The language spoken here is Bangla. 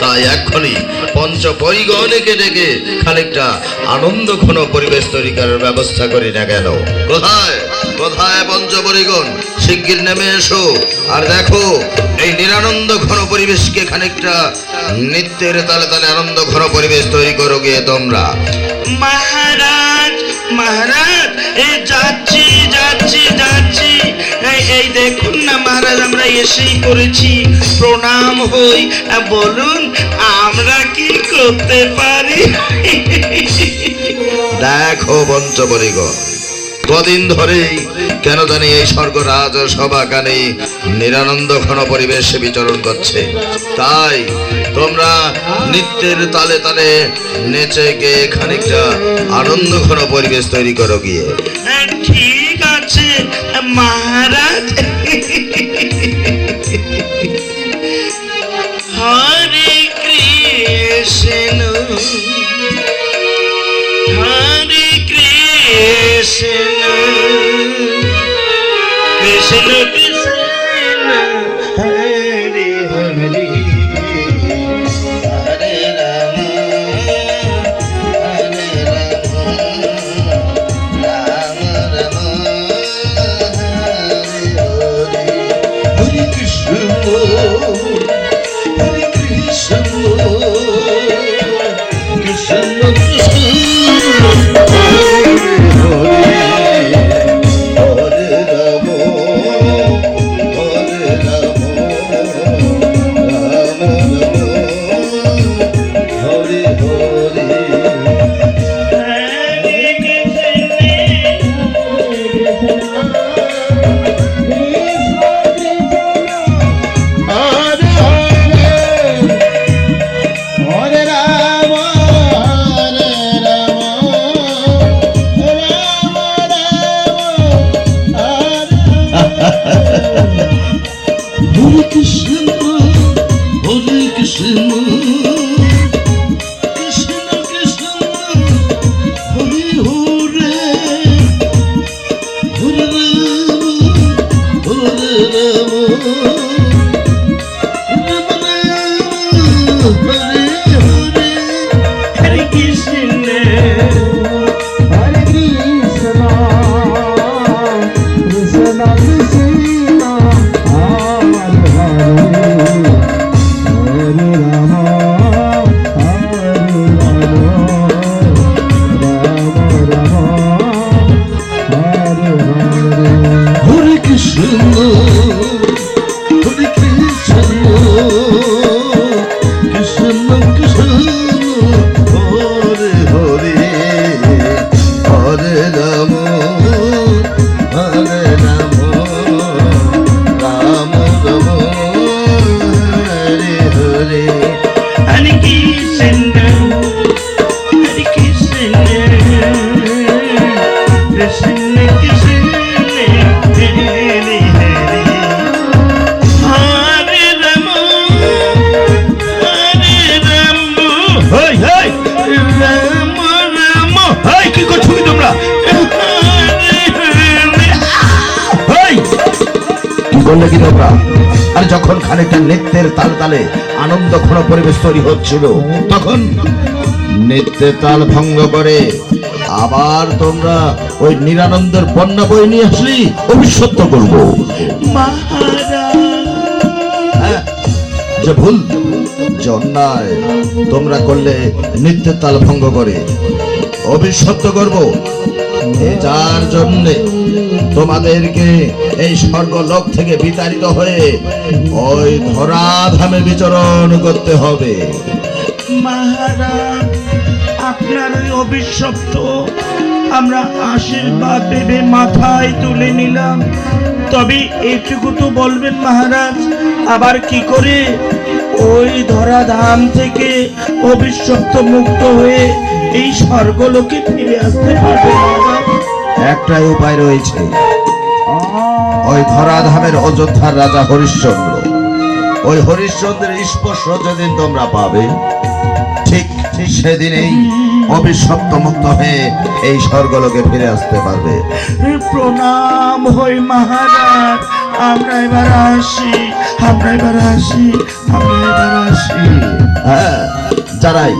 তাই এক্ষুনি পঞ্চ পরিগণকে ডেকে খানিকটা আনন্দ ঘন পরিবেশ তৈরি করার ব্যবস্থা করি না কেন। কোথায়? কোথায় পঞ্চ পরিগণ শিগগির নেমে এসো। আর দেখো, এই নিরানন্দ ঘন পরিবেশকে খানিকটা নৃত্যের তালে তালে আনন্দ ঘন পরিবেশ তৈরি করো গিয়ে তোমরা। মহারাজ মহারাজ এই যাচ্ছি যাচ্ছি যাচ্ছি। এই দেখুন না মহারাজ, আমরা এসেই পড়েছি। প্রণাম হই, বলুন আমরা কি করতে পারি? দেখো পঞ্চপরিগণ কদিন ধরেই কেন জানি এই স্বর্গ স্বর্গরাজ সভাখানে নিরানন্দ ঘন পরিবেশে বিচরণ করছে। তাই তোমরা নৃত্যের তালে তালে নেচে গিয়ে খানিকটা আনন্দ ঘন পরিবেশ তৈরি করো গিয়ে। ঠিক আছে মহারাজ। কৃষ্ণ কৃষ্ণ হরে বললে কি তোমরা? আর যখন খানিকটা নৃত্যের তাল তালে আনন্দ ঘন পরিবেশ তৈরি হচ্ছিল তখন নৃত্যের তাল ভঙ্গ করে আবার তোমরা ওই নিরানন্দের বন্যা বই নিয়ে আসলি অভিসত্য করব। হ্যাঁ, যে ভুল যে অন্যায় তোমরা করলে নৃত্যের তাল ভঙ্গ করে অভিসত্য করব। যার জন্যে তোমাদেরকে এই স্বর্গলোক থেকে বিতাড়িত হয়ে ওই ধরাধামে বিচরণ করতে হবে। আপনার ওই অভিশপ্ত আমরা আশীর্বাদ ভেবে মাথায় তুলে নিলাম। তবে এটুকু তো বলবেন মহারাজ, আবার কি করে? ওই ধরা ধাম থেকে অভিশপ্ত মুক্ত হয়ে এই স্বর্গলোকে ফিরে আসতে পারবে একটাই উপায় রয়েছে। ওই ধরাধামের অযোধ্যার রাজা হরিশ্চন্দ্র। ওই হরিশ্চন্দ্রের স্পর্শ যেদিন তোমরা পাবে ঠিক ঠিক সেদিনেই অভিশপ্ত মুক্ত হয়ে এই স্বর্গলোকে ফিরে আসতে পারবে। প্রণাম হই মহারাজ আমরা এবার আসি আমরা এবার আসি আমরা এবার আসি। হ্যাঁ যারাই